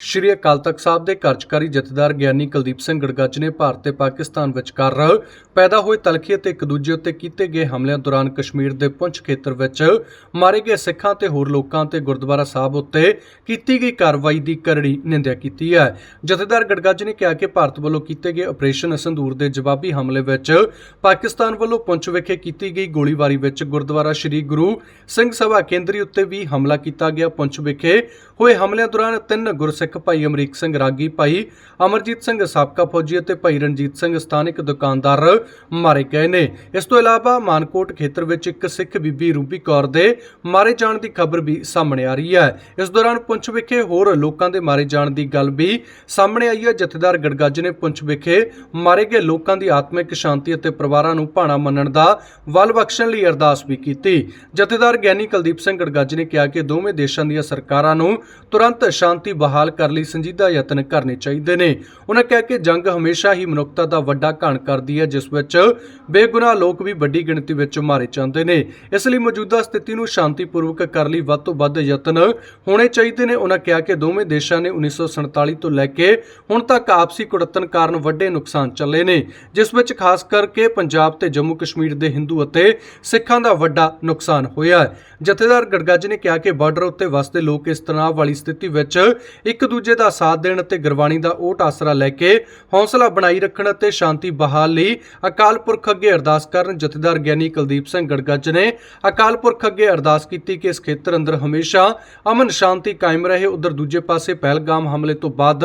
ਸ਼੍ਰੀ ਅਕਾਲ ਤਖਤ ਸਾਹਿਬ ਦੇ ਕਾਰਜਕਾਰੀ ਜਥੇਦਾਰ ਗਿਆਨੀ ਕੁਲਦੀਪ ਸਿੰਘ ਗੜਗੱਜ ਨੇ ਭਾਰਤ ਤੇ ਪਾਕਿਸਤਾਨ ਵਿਚਕਾਰ ਪੈਦਾ ਹੋਏ ਤਲਖੀ ਅਤੇ ਇੱਕ ਦੂਜੇ ਉੱਤੇ ਕੀਤੇ ਗਏ ਹਮਲਿਆਂ ਦੌਰਾਨ ਕਸ਼ਮੀਰ ਦੇ ਪੁੰਛ ਖੇਤਰ ਵਿੱਚ ਮਾਰੇ ਗਏ ਸਿੱਖਾਂ ਤੇ ਹੋਰ ਲੋਕਾਂ ਤੇ ਗੁਰਦੁਆਰਾ ਸਾਹਿਬ ਉੱਤੇ ਕੀਤੀ ਗਈ ਕਾਰਵਾਈ ਦੀ ਕਰੜੀ ਨਿੰਦਿਆ ਕੀਤੀ ਹੈ। ਜਥੇਦਾਰ ਗੜਗੱਜ ਨੇ ਕਿਹਾ ਕਿ ਭਾਰਤ ਵੱਲੋਂ ਕੀਤੇ ਗਏ ਆਪਰੇਸ਼ਨ ਸੰਦੂਰ ਦੇ ਜਵਾਬੀ ਹਮਲੇ ਵਿੱਚ ਪਾਕਿਸਤਾਨ ਵੱਲੋਂ ਪੁੰਛ ਵਿਖੇ ਕੀਤੀ ਗਈ ਗੋਲੀਬਾਰੀ ਵਿੱਚ ਗੁਰਦੁਆਰਾ ਸ੍ਰੀ ਗੁਰੂ ਸਿੰਘ ਸਭਾ ਕੇਂਦਰੀ ਉੱਤੇ ਵੀ ਹਮਲਾ ਕੀਤਾ ਗਿਆ। ਪੁੰਛ ਵਿਖੇ ਹੋਏ ਹਮਲਿਆਂ ਦੌਰਾਨ ਤਿੰਨ ਗੁਰਸਿੱਖ ਭਾਈ ਅਮਰੀਕ ਸਿੰਘ ਰਾਗੀ, ਭਾਈ ਅਮਰਜੀਤ ਸਿੰਘ ਸਾਬਕਾ ਫੌਜੀ ਅਤੇ ਭਾਈ ਰਣਜੀਤ ਸਿੰਘ ਸਥਾਨਕ ਦੁਕਾਨਦਾਰ ਮਾਰੇ ਗਏ ਨੇ। ਇਸ ਤੋਂ ਇਲਾਵਾ ਮਾਨਕੋਟ ਖੇਤਰ ਵਿੱਚ ਇੱਕ ਸਿੱਖ ਬੀਬੀ ਰੂਬੀ ਕੌਰ ਦੇ ਮਾਰੇ ਜਾਣ ਦੀ ਖਬਰ ਵੀ ਸਾਹਮਣੇ ਆ ਰਹੀ ਹੈ। ਇਸ ਦੌਰਾਨ ਪੁੰਛ ਵਿਖੇ ਹੋਰ ਲੋਕਾਂ ਦੇ ਮਾਰੇ ਜਾਣ ਦੀ ਗੱਲ ਵੀ ਸਾਹਮਣੇ ਆਈ ਹੈ। ਜਥੇਦਾਰ ਗੜਗੱਜ ਨੇ ਪੁੰਛ ਵਿਖੇ ਮਾਰੇ ਗਏ ਲੋਕਾਂ ਦੀ ਆਤਮਿਕ ਸ਼ਾਂਤੀ ਅਤੇ ਪਰਿਵਾਰਾਂ ਨੂੰ ਭਾਣਾ ਮੰਨਣ ਦਾ ਵੱਲ ਬਖਸ਼ਣ ਲਈ ਅਰਦਾਸ ਵੀ ਕੀਤੀ। ਜਥੇਦਾਰ ਗਿਆਨੀ ਕੁਲਦੀਪ ਸਿੰਘ ਗੜਗੱਜ ਨੇ ਕਿਹਾ ਕਿ ਦੋਵੇਂ ਦੇਸ਼ਾਂ ਦੀਆਂ ਸਰਕਾਰਾਂ ਨੂੰ ਤੁਰੰਤ ਸ਼ਾਂਤੀ ਬਹਾਲ ਕਰਨ ਲਈ ਸੰਜੀਦਾ ਯਤਨ ਕਰਨੇ ਚਾਹੀਦੇ ਨੇ। ਉਹਨਾਂ ਕਿਹਾ ਕਿ ਜੰਗ ਹਮੇਸ਼ਾ ਹੀ ਮਨੁੱਖਤਾ ਦਾ ਵੱਡਾ ਘਾਣ ਕਰਦੀ ਹੈ, ਜਿਸ ਵਿੱਚ ਬੇਗੁਨਾਹ ਲੋਕ ਵੀ ਵੱਡੀ ਗਿਣਤੀ ਵਿੱਚ ਮਾਰੇ ਜਾਂਦੇ ਨੇ। ਇਸ ਲਈ ਮੌਜੂਦਾ ਸਥਿਤੀ ਨੂੰ ਸ਼ਾਂਤੀਪੂਰਵਕ ਕਰਨ ਲਈ ਵੱਧ ਤੋਂ ਵੱਧ ਯਤਨ ਹੋਣੇ ਚਾਹੀਦੇ ਨੇ। ਉਹਨਾਂ ਕਿਹਾ ਕਿ ਦੋਵੇਂ ਦੇਸ਼ਾਂ ਨੇ 1947 ਤੋਂ ਲੈ ਕੇ ਹੁਣ ਤੱਕ ਆਪਸੀ ਕੁੜੱਤਣ ਕਾਰਨ ਵੱਡੇ ਨੁਕਸਾਨ ਚੱਲੇ ਨੇ, ਜਿਸ ਵਿੱਚ ਖਾਸ ਕਰਕੇ ਪੰਜਾਬ ਤੇ ਜੰਮੂ ਕਸ਼ਮੀਰ ਦੇ ਹਿੰਦੂ ਅਤੇ ਸਿੱਖਾਂ ਦਾ ਵੱਡਾ ਨੁਕਸਾਨ ਹੋਇਆ ਹੈ। ਜਥੇਦਾਰ ਗੜਗੱਜ ਨੇ ਕਿਹਾ ਕਿ ਬਾਰਡਰ ਉੱਤੇ ਵਸਦੇ ਲੋਕ ਇਸ ਤਣਾਅ ਵਾਲੀ ਸਥਿਤੀ ਵਿੱਚ ਇੱਕ ਦੂਜੇ ਦਾ ਸਾਥ ਦੇਣ ਅਤੇ ਗੁਰਬਾਣੀ ਦਾ ਓਟ ਆਸਰਾ ਲੈ ਕੇ ਹੌਸਲਾ ਬਣਾਈ ਰੱਖਣ ਅਤੇ ਸ਼ਾਂਤੀ ਬਹਾਲ ਲਈ ਅਕਾਲ ਪੁਰਖ ਅੱਗੇ ਅਰਦਾਸ ਕਰਨ ਜਥੇਦਾਰ ਗਿਆਨੀ ਕੁਲਦੀਪ ਸਿੰਘ ਗੜਗੱਜ ਨੇ ਅਕਾਲ ਪੁਰਖ ਅੱਗੇ ਅਰਦਾਸ ਕੀਤੀ ਕਿ ਇਸ ਖੇਤਰ ਅੰਦਰ ਹਮੇਸ਼ਾ ਅਮਨ ਸ਼ਾਂਤੀ ਕਾਇਮ ਰਹੇ। ਉਧਰ ਦੂਜੇ ਪਾਸੇ ਪਹਿਲਗਾਮ ਹਮਲੇ ਤੋਂ ਬਾਅਦ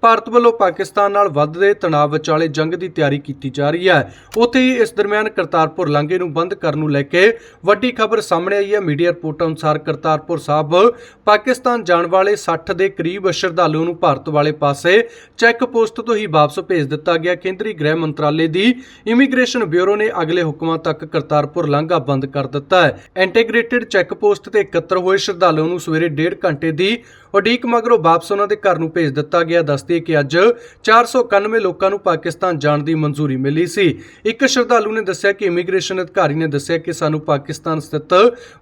ਭਾਰਤ ਵੱਲੋਂ ਪਾਕਿਸਤਾਨ ਨਾਲ ਵੱਧਦੇ ਤਣਾਅ ਵਿਚਾਲੇ ਜੰਗ ਦੀ ਤਿਆਰੀ ਕੀਤੀ ਜਾ ਰਹੀ ਹੈ। ਉੱਥੇ ਹੀ ਇਸ ਦਰਮਿਆਨ ਕਰਤਾਰਪੁਰ ਲਾਂਘੇ ਨੂੰ ਬੰਦ ਕਰਨ ਨੂੰ ਲੈ ਕੇ ਵੱਡੀ ਖਬਰ ਸਾਹਮਣੇ ਆਈ ਹੈ। ਮੀਡੀਆ ਰਿਪੋਰਟਾਂ ਅਨੁਸਾਰ ਕਰਤਾਰਪੁਰ ਸਾਹਿਬ ਪਾਕਿਸਤਾਨ ਜਾਣ ਵਾਲੇ 60 ਦੇ ਕਰੀਬ ਸ਼ਰਧਾਲੂ ਨੂੰ ਭਾਰਤ ਵਾਲੇ ਪਾਸੇ ਚੈੱਕ ਪੋਸਟ ਤੋਂ ਹੀ ਵਾਪਸ ਭੇਜ ਦਿੱਤਾ ਗਿਆ। ਕੇਂਦਰੀ ਗ੍ਰਹਿ ਮੰਤਰਾਲੇ ਦੀ ਇਮੀਗ੍ਰੇਸ਼ਨ ਬਿਊਰੋ ਨੇ ਅਗਲੇ ਹੁਕਮਾਂ ਤੱਕ ਕਰਤਾਰਪੁਰ ਲਾਂਘਾ ਬੰਦ ਕਰ ਦਿੱਤਾ ਹੈ। ਇੰਟੀਗ੍ਰੇਟਿਡ ਚੈੱਕ ਪੋਸਟ ਤੇ ਇਕੱਤਰ ਹੋਏ ਸ਼ਰਧਾਲੂ ਨੂੰ ਸਵੇਰੇ 1.5 ਘੰਟੇ ਦੀ ਉਡੀਕ ਮਗਰੋਂ ਵਾਪਸ ਉਹਨਾਂ ਦੇ ਘਰ ਨੂੰ ਭੇਜ ਦਿੱਤਾ ਗਿਆ। ਦੱਸਦੀ ਕਿ ਅੱਜ 491 ਲੋਕਾਂ ਨੂੰ ਪਾਕਿਸਤਾਨ ਜਾਣ ਦੀ ਮਨਜ਼ੂਰੀ ਮਿਲੀ ਸੀ। ਇੱਕ ਸ਼ਰਧਾਲੂ ਨੇ ਦੱਸਿਆ ਕਿ ਇਮੀਗ੍ਰੇਸ਼ਨ ਅਧਿਕਾਰੀ ਨੇ ਦੱਸਿਆ ਕਿ ਸਾਨੂੰ ਪਾਕਿਸਤਾਨ ਸਥਿਤ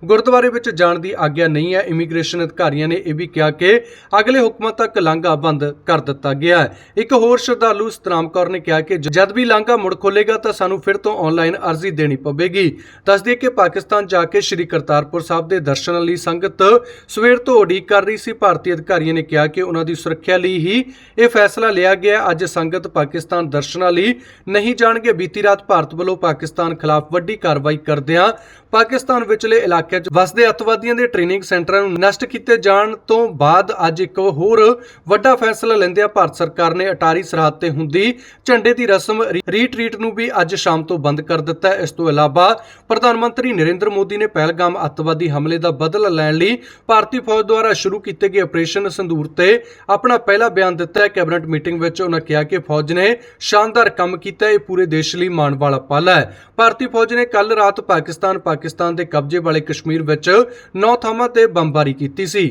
ਗੁਰਦੁਆਰੇ ਵਿੱਚ ਜਾਣ ਦੀ ਆਗਿਆ ਨਹੀਂ ਹੈ। ਇਮੀਗ੍ਰੇਸ਼ਨ ਅਧਿਕਾਰੀਆਂ ਨੇ ਇਹ ਵੀ ਕਿਹਾ ਕਿ ਅਗਲੇ ਹੁਕਮਾਂ ਤੱਕ ਲਾਂਘਾ ਬੰਦ ਕਰ ਦਿੱਤਾ ਗਿਆ ਹੈ। ਇੱਕ ਹੋਰ ਸ਼ਰਧਾਲੂ ਸਤਨਾਮ ਕੌਰ ਨੇ ਕਿਹਾ ਕਿ ਜਦ ਵੀ ਲਾਂਘਾ ਮੁੜ ਖੋਲੇਗਾ ਤਾਂ ਸਾਨੂੰ ਫਿਰ ਤੋਂ ਆਨਲਾਈਨ ਅਰਜ਼ੀ ਦੇਣੀ ਪਵੇਗੀ। ਦੱਸਦੀ ਕਿ ਪਾਕਿਸਤਾਨ ਜਾ ਕੇ ਸ੍ਰੀ ਕਰਤਾਰਪੁਰ ਸਾਹਿਬ ਦੇ ਦਰਸ਼ਨਾਂ ਲਈ ਸੰਗਤ ਸਵੇਰ ਤੋਂ ਉਡੀਕ ਕਰ ਰਹੀ ਸੀ। ਭਾਰਤ ਭਾਰਤੀ ਅਧਿਕਾਰੀਆਂ ਨੇ ਕਿਹਾ ਕਿ ਉਹਨਾਂ ਦੀ ਸੁਰੱਖਿਆ ਲਈ ਹੀ ਇਹ ਫੈਸਲਾ ਲਿਆ ਗਿਆ। ਅੱਜ ਸੰਗਤ ਪਾਕਿਸਤਾਨ ਦਰਸ਼ਨਾਂ ਲਈ ਨਹੀਂ ਜਾਣਗੇ। ਬੀਤੀ ਰਾਤ ਭਾਰਤ ਵੱਲੋਂ ਪਾਕਿਸਤਾਨ ਖਿਲਾਫ ਵੱਡੀ ਕਾਰਵਾਈ ਕਰਦਿਆਂ ਪਾਕਿਸਤਾਨ ਵਿਚਲੇ ਇਲਾਕਿਆਂ 'ਚ ਵਸਦੇ ਅੱਤਵਾਦੀਆਂ ਦੇ ਟ੍ਰੇਨਿੰਗ ਸੈਂਟਰਾਂ ਨੂੰ ਨਸ਼ਟ ਕੀਤੇ ਜਾਣ ਤੋਂ ਬਾਅਦ ਅੱਜ ਇੱਕ ਹੋਰ ਵੱਡਾ ਫੈਸਲਾ ਲੈਂਦਿਆਂ ਭਾਰਤ ਸਰਕਾਰ ਨੇ ਅਟਾਰੀ ਸਰਹੱਦ ਤੇ ਹੁੰਦੀ ਝੰਡੇ ਦੀ ਰਸਮ ਰੀਟਰੀਟ ਨੂੰ ਵੀ ਅੱਜ ਸ਼ਾਮ ਤੋਂ ਬੰਦ ਕਰ ਦਿੱਤਾ। ਇਸ ਤੋਂ ਇਲਾਵਾ ਪ੍ਰਧਾਨ ਮੰਤਰੀ ਨਰਿੰਦਰ ਮੋਦੀ ਨੇ ਪਹਿਲਗਾਮ ਅੱਤਵਾਦੀ ਹਮਲੇ ਦਾ ਬਦਲਾ ਲੈਣ ਲਈ ਭਾਰਤੀ ਫੌਜ ਦੁਆਰਾ ਸ਼ੁਰੂ ਕੀਤੇ ਗਏ ਆਪਰੇਸ਼ਨ ਸੰਦੂਰ ਤੇ ਆਪਣਾ ਪਹਿਲਾ ਬਿਆਨ ਦਿੱਤਾ ਹੈ। ਕੈਬਨਿਟ ਮੀਟਿੰਗ ਵਿੱਚ ਉਹਨਾਂ ਕਿਹਾ ਕਿ ਫੌਜ ਨੇ ਸ਼ਾਨਦਾਰ ਕੰਮ ਕੀਤਾ ਇਹ ਪੂਰੇ ਦੇਸ਼ ਲਈ ਮਾਣ ਵਾਲਾ ਪਲ ਹੈ। ਭਾਰਤੀ ਫੌਜ ਨੇ ਕੱਲ ਰਾਤ ਪਾਕਿਸਤਾਨ ਪਾਕਿਸਤਾਨ ਦੇ ਕਬਜ਼ੇ ਵਾਲੇ ਕਸ਼ਮੀਰ ਵਿੱਚ ਨੌ ਥਾਵਾਂ ਤੇ ਬੰਬਾਰੀ ਕੀਤੀ ਸੀ।